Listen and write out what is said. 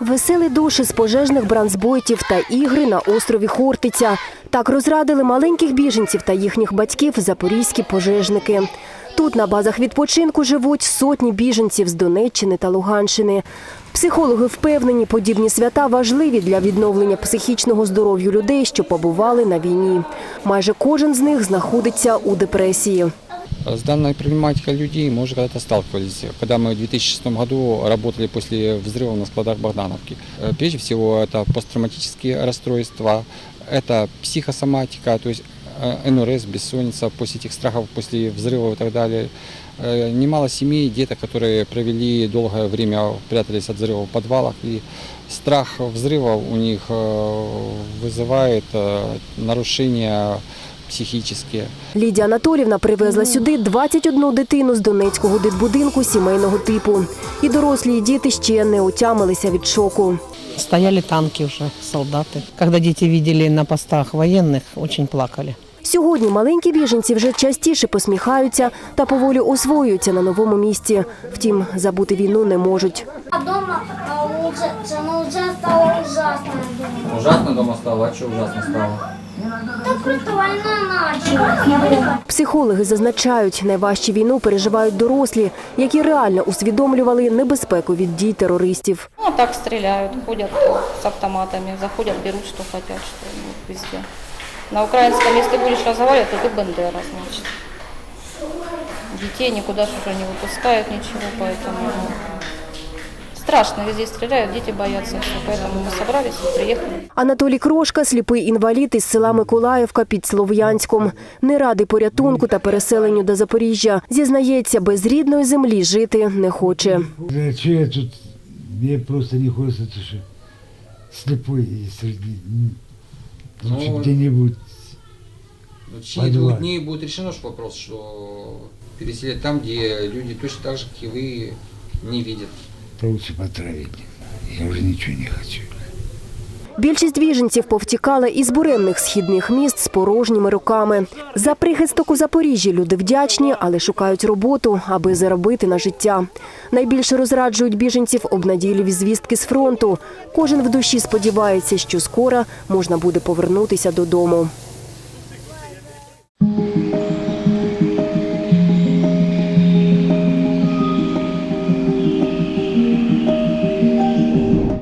Веселі душі з пожежних бранзбойтів та ігри на острові Хортиця. Так розрадили маленьких біженців та їхніх батьків запорізькі пожежники. Тут на базах відпочинку живуть сотні біженців з Донеччини та Луганщини. Психологи впевнені, подібні свята важливі для відновлення психічного здоров'я людей, що побували на війні. Майже кожен з них знаходиться у депресії. С данной проблематикой людей мы уже когда-то сталкивались, когда мы в 2006 году работали после взрыва на складах Богдановки. Э, Прежде всего, это посттравматические расстройства, это психосоматика, то есть э, НРС, бессонница после этих страхов, после взрывов и так далее. Э, Немало семей, деток, которые провели долгое время, прятались от взрывов в подвалах, и страх взрывов у них э, вызывает э, нарушения психические. Лідія Анатолівна привезла сюди 21 дитину з Донецького дитбудинку сімейного типу. І дорослі, і діти ще не отямилися від шоку. Стояли танки уже, солдаты. Когда дети видели на постах военных, очень плакали. Сьогодні маленькі біженці вже частіше посміхаються та поволі освоюються на новому місці. Втім, забути війну не можуть. А дома лучше, ну, вже стало ужасно дома. Ужасно дома стало, а что ужасно стало? Так круто війна почалась. Психологи зазначають, найважчі війну переживають дорослі, які реально усвідомлювали небезпеку від дій терористів. Ну, а так стреляют, ходят с автоматами, заходят, берут, что хотят, что ну, везде. На украинском, если будешь разговаривать, то ты бандера, значит. Детей никуда ж уже не выпускают, ничего, поэтому ну, страшно, везде стреляют, дети боятся, всё. поэтому мы собрались и приехали. Анатолій Крошка – сліпий інвалід із села Миколаївка під Слов'янськом. Не радий порятунку та переселенню до Запоріжжя. Зізнається, без рідної землі жити не хоче. Да что я тут, мне просто не хочется, то, что слепой и среди, м, лучше Ну, где-нибудь, В течение Подвал. двух дней будет решено ж вопрос, что переселять там, где люди точно так же, как и вы, не видят. то лучше. Я уже ничего не хочу. Більшість біженців повтікали із буремних східних міст з порожніми руками. За прихисток у Запоріжжі люди вдячні, але шукають роботу, аби заробити на життя. Найбільше розраджують біженців обнадійливі звістки з фронту. Кожен в душі сподівається, що скоро можна буде повернутися додому.